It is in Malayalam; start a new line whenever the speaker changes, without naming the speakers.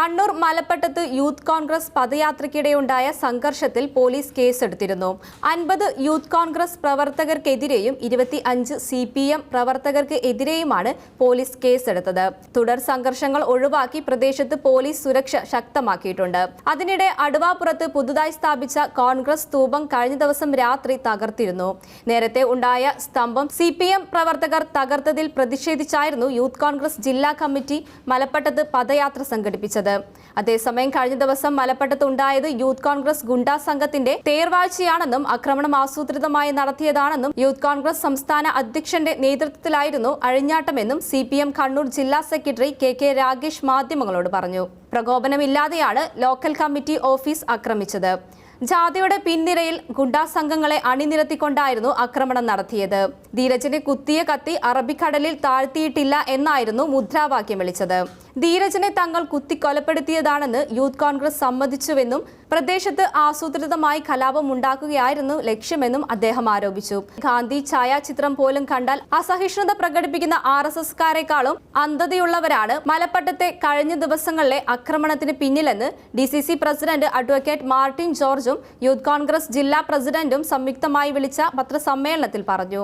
കണ്ണൂർ മലപ്പട്ടത്ത് യൂത്ത് കോൺഗ്രസ് പദയാത്രയ്ക്കിടെയുണ്ടായ സംഘർഷത്തിൽ പോലീസ് കേസെടുത്തിരുന്നു. അൻപത് യൂത്ത് കോൺഗ്രസ് പ്രവർത്തകർക്കെതിരെയും ഇരുപത്തി അഞ്ച് സി പി എം പ്രവർത്തകർക്ക് എതിരെയുമാണ് പോലീസ് കേസെടുത്തത്. തുടർ സംഘർഷങ്ങൾ ഒഴിവാക്കി പ്രദേശത്ത് പോലീസ് സുരക്ഷ ശക്തമാക്കിയിട്ടുണ്ട്. അതിനിടെ അടുവാപ്പുറത്ത് പുതുതായി സ്ഥാപിച്ച കോൺഗ്രസ് സ്തൂപം കഴിഞ്ഞ ദിവസം രാത്രി തകർത്തിരുന്നു. നേരത്തെ ഉണ്ടായ സ്തംഭം സി പ്രവർത്തകർ തകർത്തതിൽ പ്രതിഷേധിച്ചായിരുന്നു യൂത്ത് കോൺഗ്രസ് ജില്ലാ കമ്മിറ്റി മലപ്പട്ടത്ത് പദയാത്ര സംഘടിപ്പിച്ചത്. അതേസമയം കഴിഞ്ഞ ദിവസം മലപ്പട്ടത്ത് ഉണ്ടായത് യൂത്ത് കോൺഗ്രസ് ഗുണ്ടാ സംഘത്തിന്റെ തേർവാഴ്ചയാണെന്നും ആക്രമണം ആസൂത്രിതമായി നടത്തിയതാണെന്നും യൂത്ത് കോൺഗ്രസ് സംസ്ഥാന അധ്യക്ഷന്റെ നേതൃത്വത്തിലായിരുന്നു അഴിഞ്ഞാട്ടമെന്നും സി കണ്ണൂർ ജില്ലാ സെക്രട്ടറി കെ കെ രാഗേഷ് മാധ്യമങ്ങളോട് പറഞ്ഞു. പ്രകോപനമില്ലാതെയാണ് ലോക്കൽ കമ്മിറ്റി ഓഫീസ് ആക്രമിച്ചത്. ജാഥയുടെ പിൻനിരയിൽ ഗുണ്ടാ സംഘങ്ങളെ അണിനിരത്തിക്കൊണ്ടായിരുന്നു ആക്രമണം നടത്തിയത്. ധീരജിനെ കുത്തിയ കത്തി അറബിക്കടലിൽ താഴ്ത്തിയിട്ടില്ല എന്നായിരുന്നു മുദ്രാവാക്യം വിളിച്ചത്. ധീരജിനെ തങ്ങൾ കുത്തിക്കൊലപ്പെടുത്തിയതാണെന്ന് യൂത്ത് കോൺഗ്രസ് സമ്മതിച്ചുവെന്നും പ്രദേശത്ത് ആസൂത്രിതമായി കലാപം ഉണ്ടാക്കുകയായിരുന്നു ലക്ഷ്യമെന്നും അദ്ദേഹം ആരോപിച്ചു. ഗാന്ധി ഛായാചിത്രം പോലും കണ്ടാൽ അസഹിഷ്ണുത പ്രകടിപ്പിക്കുന്ന ആർ എസ് എസ്കാരെക്കാളും അന്ധതയുള്ളവരാണ് മലപ്പട്ടത്തെ കഴിഞ്ഞ ദിവസങ്ങളിലെ ആക്രമണത്തിന് പിന്നിലെന്ന് ഡി പ്രസിഡന്റ് അഡ്വക്കേറ്റ് മാർട്ടിൻ ജോർജും യൂത്ത് കോൺഗ്രസ് ജില്ലാ പ്രസിഡന്റും സംയുക്തമായി വിളിച്ച പത്രസമ്മേളനത്തിൽ പറഞ്ഞു